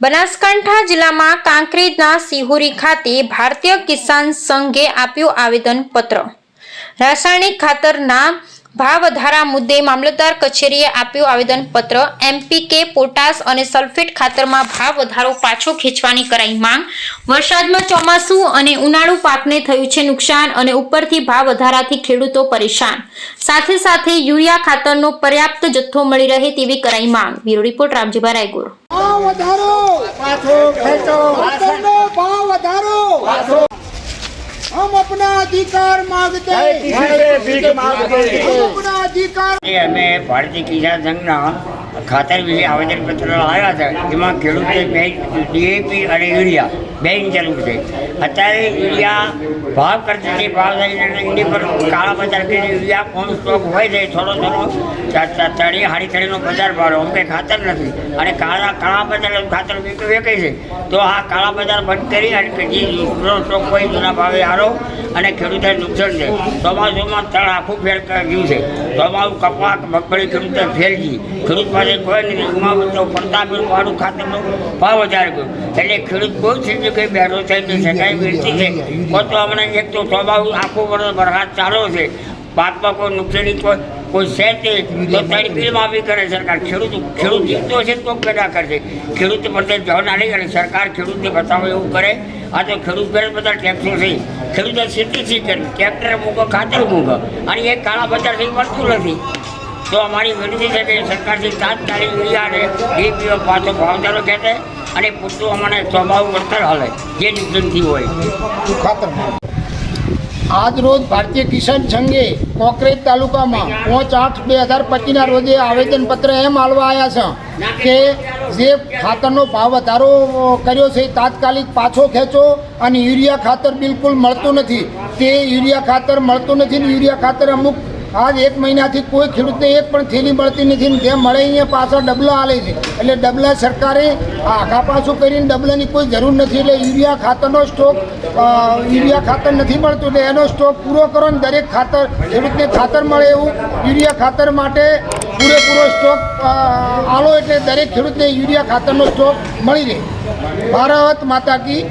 બનાસકાંઠા જિલ્લામાં કાંકરેજના સિહોરી ખાતે ભારતીય કિસાન સંઘે આપ્યું આવેદન પત્ર રાસાયણિક ખાતરના ભાવ વધારા મુદ્દે મામલતદાર કચેરીએ આપ્યું આવેદન પત્ર એમપીકે પોટાશ અને સલ્ફેટ ખાતરમાં ભાવ વધારો પાછો ખેંચવાની કરાઈ માંગ. વરસાદમાં ચોમાસું અને ઉનાળુ પાકને થયું છે નુકસાન અને ઉપરથી ભાવ વધારાથી ખેડૂતો પરેશાન. સાથે સાથે યુરિયા ખાતરનો પર્યાપ્ત જથ્થો મળી રહે તેવી કરાઈ માંગ. Bureau report Ramjibhai Raigur. ભાવ વધારો પાછો ખેંચો ખાતરનો ભાવ વધારો हम अपना अधिकार मांगते જય કિસાન ભીખ માંગતે हम अपना अधिकार એ અમે ભારતીય કિસાન સંઘના ખાતર વિશે આવેદનપત્ર આવ્યા હતા એમાં ખેડૂતે બે ડીએપી અને યુરિયા બેની જરૂર છે. અત્યારે યુરિયા ભાવ કરતી ભાવ થઈને એની પર કાળા બજાર કે યુરિયા કોણ સ્ટોક હોય છે, થોડો થોડો તળી, હાડી તળીનો બજાર ભાડો અમે ખાતર નથી. અને કાળા કાળા બજાર ખાતર વેચો વેચાય છે. તો આ કાળા બજાર બંધ કરી અને જે સ્ટોક હોય જૂના ભાવે હારો અને ખેડૂતોને નુકસાન છે. ચોમાસુમાં તળ આખું ફેર ગયું છે. ચોમાસું કપાક મગફળી ખેડૂતે ગઈ. ખેડૂત પાસે કોઈ નથી ઉમાં પડતા ભાવ વધારે ગયો. એટલે ખેડૂત બહુ છે જગ્યાએ બેરો થઈ નહીં શકાય વિનંતી છે? કોઈ તો હમણાં એક તો સ્વભાવ આખું વર્ષ વરસાદ ચાલો છે. પાકમાં કોઈ નુકસાની કોઈ કોઈ છે તે તો તારી બિલ માફી કરે સરકાર. ખેડૂત ખેડૂત જીતતો છે તો પેદા કરશે. ખેડૂત પર જવાબ નાની કરે સરકાર ખેડૂતને બતાવે એવું કરે. આ તો ખેડૂત કરે બધા ટેક્સો છે. ખેડૂતો સીધી સી કરે ટ્રેક્ટર મૂકો ખાતર મૂકો. અને એ કાળા બજારથી મળતું નથી. તો અમારી વિનંતી છે કે સરકારથી તાત્કાલિક એ ડીપીઓ પાછો ભાવદારો કહેતે અને પૂછતો અમને સ્વભાવ વળતર હાલે જે નુકસાનથી હોય. ખાતર. આજ રોજ ભારતીય કિસાન સંઘે કોકરેજ તાલુકામાં પાંચ આઠ બે હજાર પચીસના રોજે આવેદનપત્ર એમ આલવા આવ્યા છે કે જે ખાતરનો ભાવ વધારો કર્યો છે એ તાત્કાલિક પાછો ખેંચો અને યુરિયા ખાતર બિલકુલ મળતું નથી. તે યુરિયા ખાતર મળતું નથી ને યુરિયા ખાતર અમુક આજ એક મહિનાથી કોઈ ખેડૂતને એક પણ થેલી મળતી નથી જે મળે અહીંયા પાછા ડબલા આલે છે. એટલે ડબલા સરકારે આખા પાછું કરીને ડબલાની કોઈ જરૂર નથી. એટલે યુરિયા ખાતરનો સ્ટોક યુરિયા ખાતર નથી મળતું. એટલે એનો સ્ટોક પૂરો કરો ને દરેક ખાતર, ખેડૂતને ખાતર મળે એવું. યુરિયા ખાતર માટે પૂરેપૂરો સ્ટોક આલો એટલે દરેક ખેડૂતને યુરિયા ખાતરનો સ્ટોક મળી રહે. ભારત માતા કી